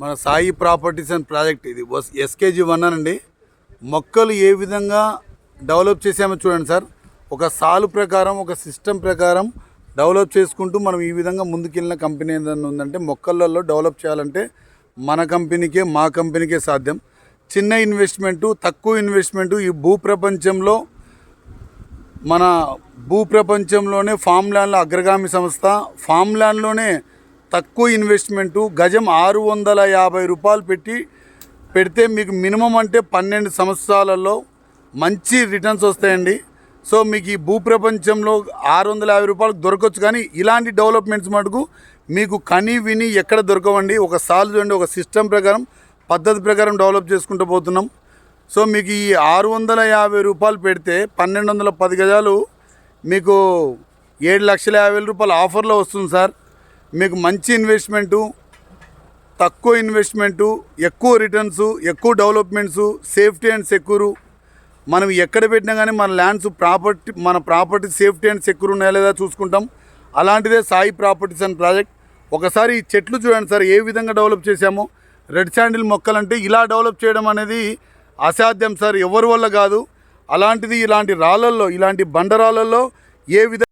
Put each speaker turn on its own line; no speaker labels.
మన Sai properties and project ఇది. SKG one అనండి. మొక్కలు ఏ విధంగా డెవలప్ చేసామో చూడండి సార్. ఒక సాలు ప్రకారం ఒక సిస్టమ్ ప్రకారం డెవలప్ చేసుకుంటూ మనం ఈ విధంగా ముందుకెళ్ళిన కంపెనీ ఏదైనా ఉందంటే మొక్కలలో డెవలప్ చేయాలంటే మన కంపెనీకే మా కంపెనీకే సాధ్యం. చిన్న ఇన్వెస్ట్మెంటు తక్కువ ఇన్వెస్ట్మెంటు ఈ భూ ప్రపంచంలో మన భూ ప్రపంచంలోనే ఫామ్ ల్యాండ్లో అగ్రగామి సంస్థ ఫామ్ ల్యాండ్లోనే తక్కువ ఇన్వెస్ట్మెంటు గజం ఆరు వందల యాభై రూపాయలు పెట్టి పెడితే మీకు మినిమం అంటే పన్నెండు సంవత్సరాలలో మంచి రిటర్న్స్ వస్తాయండి. సో మీకు ఈ భూ ప్రపంచంలో ఆరు వందల యాభై రూపాయలు దొరకవచ్చు కానీ ఇలాంటి డెవలప్మెంట్స్ మటుకు మీకు కని విని ఎక్కడ దొరకవండి. ఒక సాల్ చూడండి ఒక సిస్టమ్ ప్రకారం పద్ధతి ప్రకారం డెవలప్ చేసుకుంటూ పోతున్నాం. సో మీకు ఈ ఆరు వందల యాభై రూపాయలు పెడితే పన్నెండు వందల పది గజాలు మీకు ఏడు లక్షల యాభై వేల రూపాయలు ఆఫర్లో వస్తుంది సార్. మీకు మంచి ఇన్వెస్ట్మెంటు తక్కువ ఇన్వెస్ట్మెంటు ఎక్కువ రిటర్న్స్ ఎక్కువ డెవలప్మెంట్స్ సేఫ్టీ అండ్ సెక్యూరు మనం ఎక్కడ పెట్టినా కానీ మన ల్యాండ్స్ ప్రాపర్టీ మన ప్రాపర్టీ సేఫ్టీ అండ్ సెక్యూర్ ఉన్నాయా లేదా చూసుకుంటాం. అలాంటిదే సాయి ప్రాపర్టీస్ అండ్ ప్రాజెక్ట్ ఒకసారి ఈ చెట్లు చూడండి సార్ ఏ విధంగా డెవలప్ చేశామో. రెడ్ శాండిల్ మొక్కలంటే ఇలా డెవలప్ చేయడం అనేది అసాధ్యం సార్ ఎవరి వల్ల కాదు. అలాంటిది ఇలాంటి రాళ్ళల్లో ఇలాంటి బండరాళ్ళల్లో ఏ విధంగా